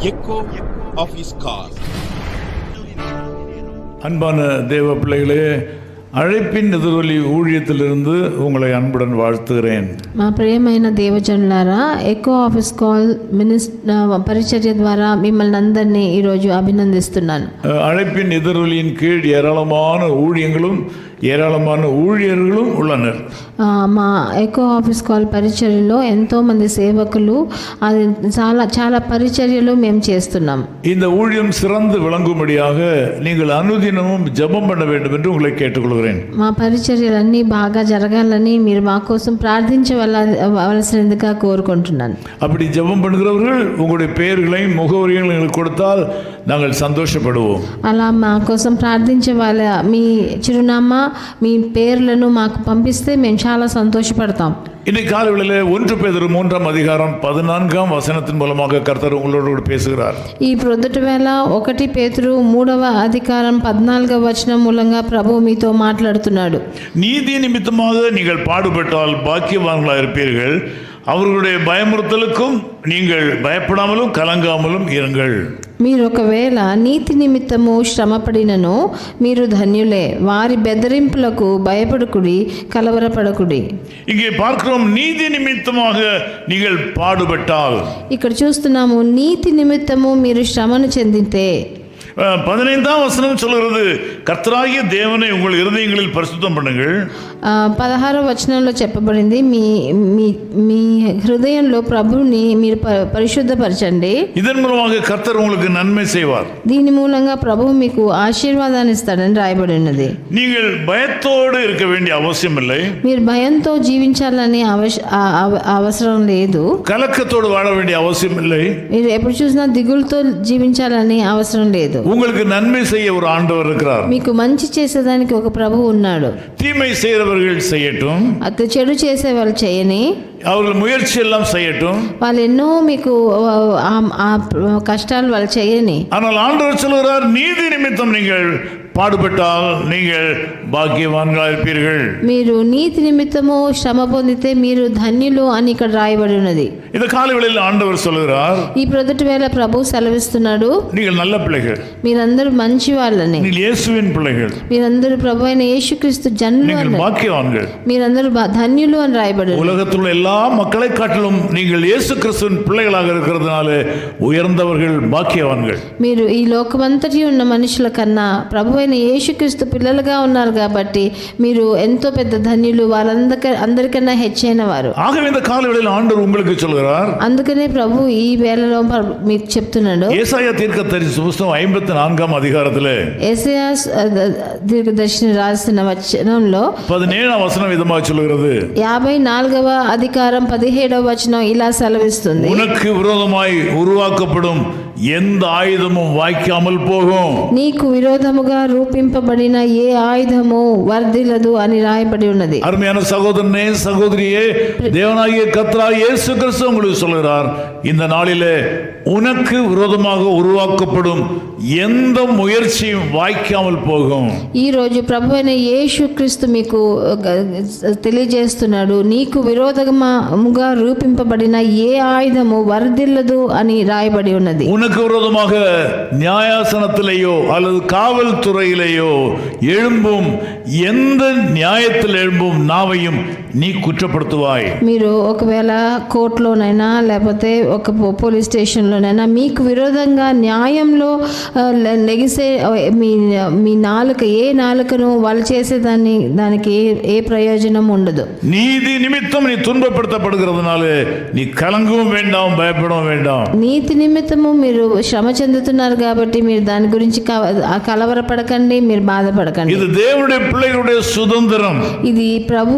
echo of his car. அன்பான தேவ பிள்ளைகளே அழைப்பின் எதிரொலி ஊழியத்திலிருந்து உங்களை அன்புடன் வாழ்த்துகிறேன் మా ప్రియమైన దేవజనులారా ఎకో ఆఫీస్ కాల్ మినిస్ పరిచర్య ద్వారా మిమ్మల్ని అందరినీ ఈరోజు అభినందిస్తున్నాను அஹ், அழைப்பின் எதிரொலியின் கீழ் ஏராளமான ஊழியங்களும் ஏராளமான ஊழியர்களும் உள்ளனர் ఆ, మా ఎకో ఆఫీస్ కాల్ పరిచర్యలో ఎంతోమంది సేవకులు అది చాలా చాలా పరిచర్యలు మేము చేస్తున్నాం இந்த ஊழியம் சிறந்து விளங்கும்படியாக நீங்கள் அனுதினமும் ஜெபம் பண்ண வேண்டும் என்று உங்களை கேட்டுக்கொள்கிறேன் మా పరిచర్యలన్నీ బాగా జరగాలని మీరు మా కోసం ప్రార్థించవలసినదిగా కోరుకుంటున్నాను அப்படி ஜெபம் பண்ணுகிறவர்கள் உங்களுடைய பெயர்களையும் முகவரிகளையும் எங்களுக்கு கொடுத்தால் நாங்கள் சந்தோஷப்படுவோம் అలా మా కోసం ప్రార్థించే వాళ్ళ మీ చిరునామా మీ పేర్లను మాకు పంపిస్తే మేము చాలా సంతోషపడతాం இன்னைக்கு காலைகளிலே ஒன்று பேதர் மூன்றாம் அதிகாரம் பதினான்காம் வசனத்தின் மூலமாக கர்த்தர் உங்களோடு கூட பேசுகிறார் ఈ ప్రొద్దుటి వేళ ఒకటి పేతురు మూడవ అధికారం పద్నాలుగవ వచనం మూలంగా ప్రభు మీతో మాట్లాడుతున్నాడు நீதி நிமித்தமாக நீங்கள் பாடுபட்டால் பாக்கியவான்களாக இருப்பீர்கள் அவர்களுடைய பயமுறுத்தலுக்கும் நீங்கள் பயப்படாமலும் கலங்காமலும் இருங்கள் మీరు ఒకవేళ నీతి నిమిత్తము శ్రమపడినను మీరు ధన్యులే వారి బెదిరింపులకు భయపడకుడి కలవరపడకుడి இங்கே பார்க்கிறோம் நீதி நிமித்தமாக நீங்கள் பாடுபட்டால் ఇక్కడ చూస్తున్నాము నీతి నిమిత్తము మీరు శ్రమను చెందితే அஹ், பதினைந்தாம் வசனம் சொல்கிறது கர்த்தராகிய தேவனை உங்கள் இருதயங்களில் பரிசுத்தம் பண்ணுங்கள் ఆ, పదహారవ వచనంలో చెప్పబడింది మీ మీ మీ హృదయంలో ప్రభువుని మీరు ప- పరిశుద్ధపరచండి இதன் மூலமாக கர்த்தர் உங்களுக்கு நன்மை செய்வார் దీని మూలంగా ప్రభువు మీకు ఆశీర్వాదాన్ని ఇస్తాడని రాయబడి ఉన్నది நீங்கள் பயத்தோடு இருக்க வேண்டிய அவசியம் இல்லை మీరు భయంతో జీవించాలని అవశ ఆ- అవ- అవసరం లేదు கலக்கத்தோடு வாழ வேண்டிய அவசியம் இல்லை మీరు ఎప్పుడు చూసినా దిగులతో జీవించాలని అవసరం లేదు உங்களுக்கு நன்மை செய்ய ஒரு ஆண்டவர் இருக்கிறார் మీకు మంచి చేసేదానికి ఒక ప్రభువు ఉన్నాడు தீமை செய்கிறவர்கள் செய்யட்டும் అతను చెడు చేసే వాళ్ళు చేయని அவர்கள் முயற்சி எல்லாம் செய்யட்டும் వాళ్ళు ఎన్నో మీకు ఆ- ఆ- ఆ కష్టాలు వాళ్ళు చేయని ஆனால் ஆண்டவர் சொல்கிறார் நீதி நிமித்தம் நீங்கள் பாடுபட்டால் நீங்கள் பாக்கியவான்களாக இருப்பீர்கள் మీరు నీతి నిమిత్తము శ్రమ పొందితే మీరు ధన్యులు అని ఇక్కడ రాయబడి ఉన్నది இந்த காலவெளியில் ஆண்டவர் சொல்கிறார் ఈ ప్రొదటి వేళ ప్రభు సెలవిస్తున్నాడు நீங்கள் நல்ல பிள்ளைகள் మీరందరూ మంచి వాళ్ళని நீங்கள் இயேசுவின் பிள்ளைகள் మీరందరూ ప్రభు అయిన యేసుక్రీస్తు జనులు நீங்கள் అని பாக்கியவான்கள் మీరందరూ బ- ధన్యులు అని రాయబడి ఉన్నది. உலகத்தில் உள்ள எல்லா மக்களை காட்டிலும் நீங்கள் இயேசு கிறிஸ்துவின் பிள்ளைகளாக இருக்கிறதுனால உயர்ந்தவர்கள் பாக்கியவான்கள் మీరు ఈ లోకమంతటి ఉన్న మనుషుల కన్నా ప్రభు అయిన యేసుక్రీస్తు పిల్లలుగా ఉన్నారు కాబట్టి మీరు ఎంతో పెద్ద ధన్యులు వాళ్ళందరి అందరికన్నా హెచ్చైన వారు ஆகவே இந்த காலவெளியில் ஆண்டவர் உங்களுக்கு சொல்கிறார் అందుకనే ప్రభు ఈ వేళలో ప్ర- మీకు చెప్తున్నాడు ஏசாயா தீர்க்க தரிசி புஸ்தகம் ஐம்பத்தி நான்காம் அதிகாரத்தில் ఎస్ఐయాస్ దీర్ఘదర్శిని రాసిన వచనంలో பதினேழாம் வசனம் விதமாக சொல்கிறது యాభై నాలుగవ అధికారం పదిహేడవ వచనం ఇలా సెలవిస్తుంది உனக்கு விரோதமாய் உருவாக்கப்படும் எந்த ஆயுதமும் வாய்க்காமல் போகும் నీకు విరోధముగా రూపింపబడిన ఏ ఆయుధము వర్ధిల్లదు అని రాయబడి ఉన్నది அருமையான சகோதரனே சகோதரியே தேவனாகிய கத்ரா இயேசு கிறிஸ்து உங்களுக்கு சொல்கிறார் இந்த நாளிலே உனக்கு விரோதமாக உருவாக்கப்படும் எந்த முயற்சியும் வாய்க்காமல் போகும் ఈ రోజు ప్రభు అయిన యేసు క్రీస్తు మీకు గ- తెలియజేస్తున్నాడు నీకు విరోధముగా రూపింపబడిన ఏ ఆయుధము వర్ధిల్లదు అని రాయబడి ఉన్నది உனக்கு விரோதமாக நியாயாசனத்திலேயோ அல்லது காவல்துறையிலேயோ எழும்பும் எந்த நியாயத்தில் எழும்பும் நாவையும் நீ குற்றப்படுத்துவாய் మీరు ఒకవేళ కోర్టులోనైనా లేకపోతే ఒక పో- పోలీస్ స్టేషన్లోనైనా మీకు విరోధంగా న్యాయంలో ఆ, లె- లెగిసే ఆ, మీ మీ నాలుక ఏ నాలుకను వాళ్ళు చేసేదాన్ని దానికి ఏ ఏ ప్రయోజనం ఉండదు நீதி நிமித்தம் நீ துன்பப்படுத்தப்படுகிறதுனால நீ கலங்கவும் வேண்டாம் பயப்படவும் வேண்டாம் నీతి నిమిత్తము మీరు శ్రమ చెందుతున్నారు కాబట్టి మీరు దాని గురించి క- ఆ కలవరపడకండి మీరు బాధపడకండి இது தேவனுடைய பிள்ளைகளுடைய சுதந்திரம் ఇది ప్రభు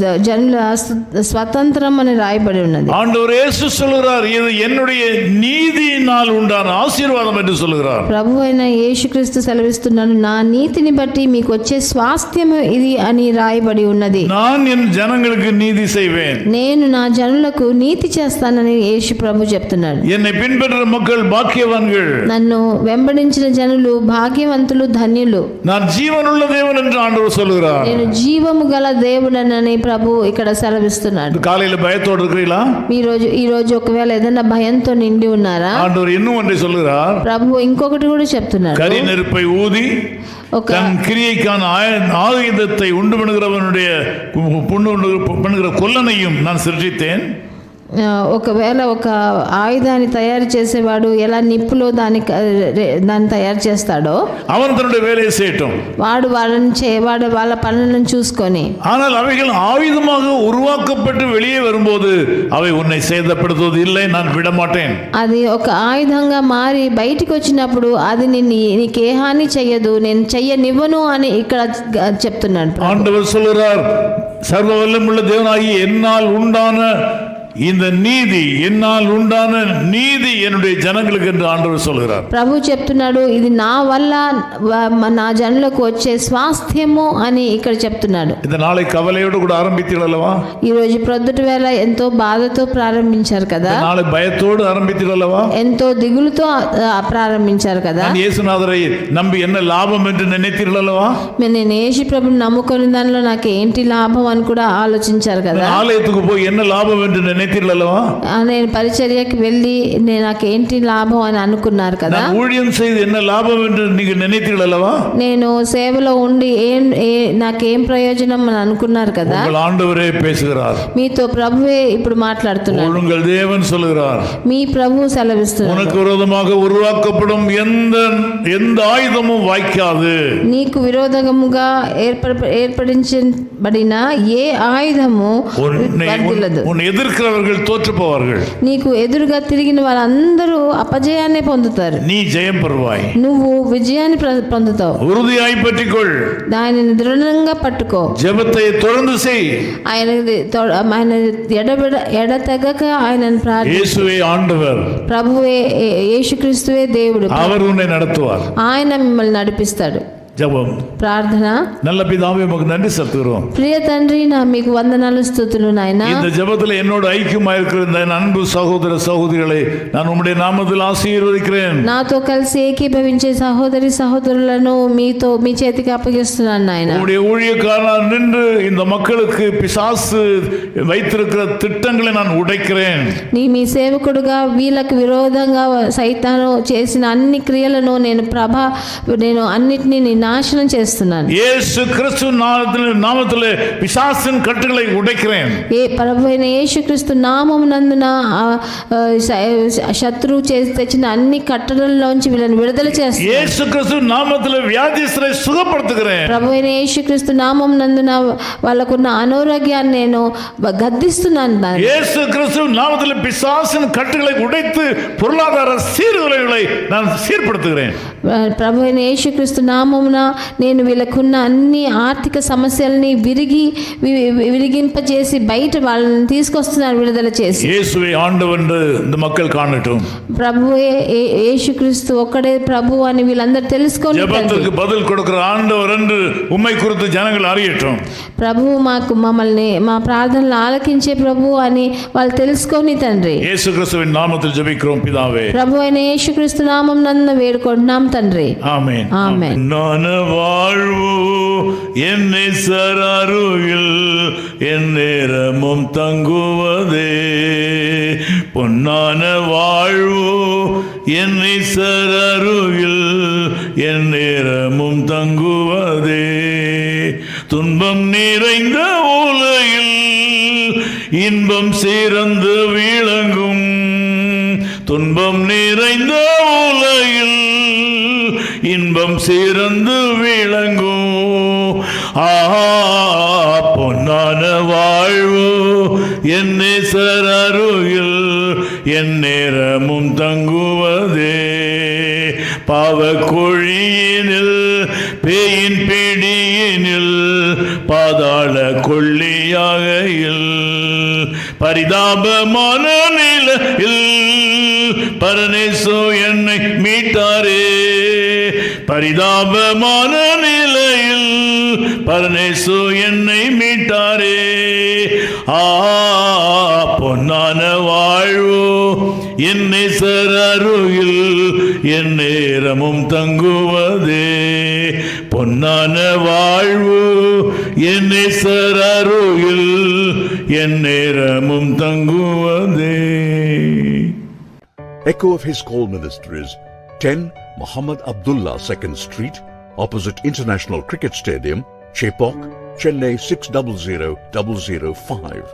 జ- జనుల స్వ- స్వతంత్రం అని రాయబడి ఉన్నది ஆண்டவர் இயேசு சொல்கிறார் இது என்னுடைய நீதியினால் உண்டான ஆசீர்வாதம் என்று சொல்கிறார் ప్రభు అయిన యేసుక్రీస్తు సెలవిస్తున్నాడు నా నీతిని బట్టి మీకు వచ్చే స్వాస్థ్యము ఇది అని రాయబడి ఉన్నది நான் என் ஜனங்களுக்கு நீதி செய்வேன் నేను నా జనులకు నీతి చేస్తానని యేసు ప్రభు చెప్తున్నాడు என்னை பின்பற்ற மக்கள் பாக்கியவான்கள் నన్ను వెంబడించిన జనులు భాగ్యవంతులు ధన్యులు நான் ஜீவனுள்ள தேவன் என்று ஆண்டவர் சொல்கிறார் నేను జీవము గల దేవుడనని ప్రభు ప్రభు ఇక్కడ సెలవిస్తున్నాడు காலையில பயத்தோடு இருக்கிறீங்களா ఈ రోజు ఈ రోజు ఒకవేళ ఏదైనా భయంతో నిండి ఉన్నారా ஆண்டவர் இன்னும் ஒன்றை சொல்லுகிறார் ప్రభు ఇంకొకటి కూడా చెప్తున్నాడు கரி நெருப்பை ஊதி ఒక தன் கிரியைக்கான ஆய- ஆயுதத்தை உண்டு பண்ணுகிறவனுடைய புண்ணு உண்டு பண்ணுகிற கொல்லனையும் நான் சிருஷ்டித்தேன் ఆ, ఒకవేళ ఒక ఆయుధాన్ని తయారు చేసేవాడు ఎలా నిప్పులో దాన్ని క- రే- దాన్ని తయారు చేస్తాడో அவன் தன்னுடைய வேலையை செய்யட்டும் వాడు వాళ్ళని చే వాడు వాళ్ళ పనులను చూసుకొని ஆனால் அவைகள் ஆயுதமாக உருவாக்கப்பட்டு வெளியே வரும்போது அவை உன்னை சேதப்படுத்துவது இல்லை நான் விட மாட்டேன் అది ఒక ఆయుధంగా మారి బయటికి వచ్చినప్పుడు అది నిన్ను నీకే హాని చెయ్యదు నేను చెయ్యనివ్వను అని ఇక్కడ గ- చెప్తున్నాడు ஆண்டவர் சொல்கிறார் சர்வ வல்லமுள்ள தேவனாகி என்னால் உண்டான இந்த நீதி என்னால் உண்டான நீதி என்னுடைய ஜனங்களுக்கு என்று ஆண்டவர் சொல்கிறார் ప్రభు చెప్తున్నాడు ఇది నా వల్ల వ- నా జనులకు వచ్చే స్వాస్థ్యము అని ఇక్కడ చెప్తున్నాడు இந்த நாளை கவலையோடு கூட ஆரம்பித்தீர்கள் அல்லவா ఈ రోజు ప్రొద్దుటి వేళ ఎంతో బాధతో ప్రారంభించారు కదా இந்த நாளை பயத்தோடு ஆரம்பித்தீர்கள் அல்லவா ఎంతో దిగులుతో ఆ, ప్రారంభించారు కదా நான் இயேசுநாதரை நம்பி என்ன லாபம் என்று நினைத்தீர்கள் அல்லவா మరి నేను యేసు ప్రభుని నమ్ముకున్న దానిలో నాకు ఏంటి లాభం అని కూడా ఆలోచించారు కదా ஆலயத்துக்கு போய் என்ன லாபம் என்று நினைத்தீர்கள் அல்லவா ఆ, నేను పరిచర్యకి వెళ్ళి నేను నాకు ఏంటి లాభం అని అనుకున్నారు కదా நான் ஊழியம் செய்து என்ன லாபம் என்று நீங்கள் நினைத்தீர்கள் அல்லவா నేను సేవలో ఉండి ఏం ఏ- నాకేం ప్రయోజనం అని అనుకున్నారు కదా உங்கள் ஆண்டவரே பேசுகிறார் మీతో ప్రభువే ఇప్పుడు మాట్లాడుతున్నాడు உங்கள் தேவன் சொல்லுகிறார் మీ ప్రభు సెలవిస్తున్నాడు உனக்கு விரோதமாக உருவாக்கப்படும் எந்த எந்த ஆயுதமும் வாய்க்காது నీకు విరోధముగా ఏర్పడ ఏర్పడించబడిన ఏ ఆయుధము உன்னை వర్ధిల్లదు உன் எதிர்க்கிறவர்கள் தோற்று போவார்கள் నీకు ఎదురుగా తిరిగిన వాళ్ళందరూ అపజయాన్ని పొందుతారు நீ ஜெயம் பெறுவாய் నువ్వు విజయాన్ని ప్ర- పొందుతావు உறுதியாய் பற்றிக்கொள் దానిని దృఢంగా పట్టుకో ஜெபத்தை தொடர்ந்து செய் ఆయన ఆయన ఎడబెడ ఎడతెగక ఆయనను ప్రార్థి இயேசுவே ஆண்டவர் ప్రభువే ఏ- యేసుక్రీస్తువే దేవుడు அவர் உன்னை நடத்துவார் ఆయన మిమ్మల్ని నడిపిస్తాడు ஜெபம் ప్రార్థన நல்ல பிதாவே உமக்கு நன்றி செலுத்துகிறோம் ప్రియ తండ్రి నా మీకు వందనాలు స్థుతులు నాయన இந்த ஜெபத்தில் என்னோடு ஐக்கியமாக இருக்கிற இந்த என் அன்பு சகோதர சகோதரிகளை நான் உம்முடைய நாமத்தில் ஆசீர்வதிக்கிறேன் నాతో కలిసి ఏకీభవించే సహోదరి సహోదరులను మీతో మీ చేతికి అప్పగిస్తున్నాను నాయన உம்முடைய ஊழியக்காரனாக நின்று இந்த மக்களுக்கு பிசாசு வைத்திருக்கிற திட்டங்களை நான் உடைக்கிறேன் నీ మీ సేవకుడుగా వీళ్ళకు విరోధంగా సైతాను చేసిన అన్ని క్రియలను నేను ప్రభ నేను అన్నిటినీ నీ నాశనం చేస్తున్నాను இயேசு கிறிஸ்து நாமத்தில் நாமத்தில் பிசாசின் கட்டுகளை உடைக்கிறேன் ఏ ప్రభు అయిన యేసుక్రీస్తు నామమునందున ఆ, ఆ, శ- శత్రువు చేసి తెచ్చిన అన్ని కట్టడల్లోంచి వీళ్ళని విడుదల చేస్తాను இயேசு கிறிஸ்து நாமத்தில் வியாதிஸ்தரை சுகப்படுத்துகிறேன் ప్రభు అయిన యేసుక్రీస్తు నామమునందున వాళ్ళకున్న అనారోగ్యాన్ని నేను గద్దిస్తున్నాను దాన్ని இயேசு கிறிஸ்து நாமத்தில் பிசாசின் கட்டுகளை உடைத்து பொருளாதார சீர்குலைகளை நான் சீர்படுத்துகிறேன் ప్రభు అయిన యేసుక్రీస్తు నామమున నేను వీళ్ళకున్న అన్ని ఆర్థిక సమస్యల్ని విరిగి వి- వి- విరిగింపజేసి బయట వాళ్ళని తీసుకొస్తున్నాను విడుదల చేసి இயேசுவை ஆண்டவர் என்று இந்த மக்கள் காணட்டும் ప్రభువే ఏ- యేసుక్రీస్తు ఒక్కడే ప్రభు అని వీళ్ళందరూ తెలుసుకొని ஜெபத்திற்கு பதில் கொடுக்கிற ஆண்டவர் என்று உம்மை குறித்து ஜனங்கள் அறியட்டும் ప్రభువు మాకు మమ్మల్ని మా ప్రార్థనలు ఆలకించే ప్రభు అని వాళ్ళు తెలుసుకొని తండ్రి இயேசு கிறிஸ்துவின் நாமத்தில் ஜெபிக்கிறோம் பிதாவே ప్రభు అయిన యేసుక్రీస్తు నామం నందు వేడుకుంటున్నాం తండ్రి ஆமென் ஆமென். நான வாழ்வு என்னை சராருகில் என் நேரமும் தங்குவதே. பொன்னான வாழ்வு என்னை சரருகில் என் நேரமும் தங்குவதே. துன்பம் நிறைந்த உலகில் இன்பம் சிறந்து விளங்கும். துன்பம் நிறைந்த உலகில் இன்பம் சிறந்து விளங்கும். ஆ பொன்னான வாழ்வு என்னை சரருகில் என் நேரமும் தங்குவதே. பாவ குழியினில் பேயின் பிடியினில் பாதாள கொள்ளியாகையில் பரிதாபமான நிலையில் பரநேசோ என்னை மீட்டாரே. பரிதாபமான நிலையில் பரநேசு என்னை மீட்டாரே. ஆ பொன்னான வாழ்வு என்னை சரருகில் என் நேரமும் தங்குவதே. பொன்னான வாழ்வு என்னை சரருயில் என் நேரமும் தங்குவதே. Echo of his call ministries 10 Muhammad Abdullah 2nd Street, opposite International Cricket Stadium, Chepok, Chennai 600005.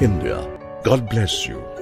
India. God bless you.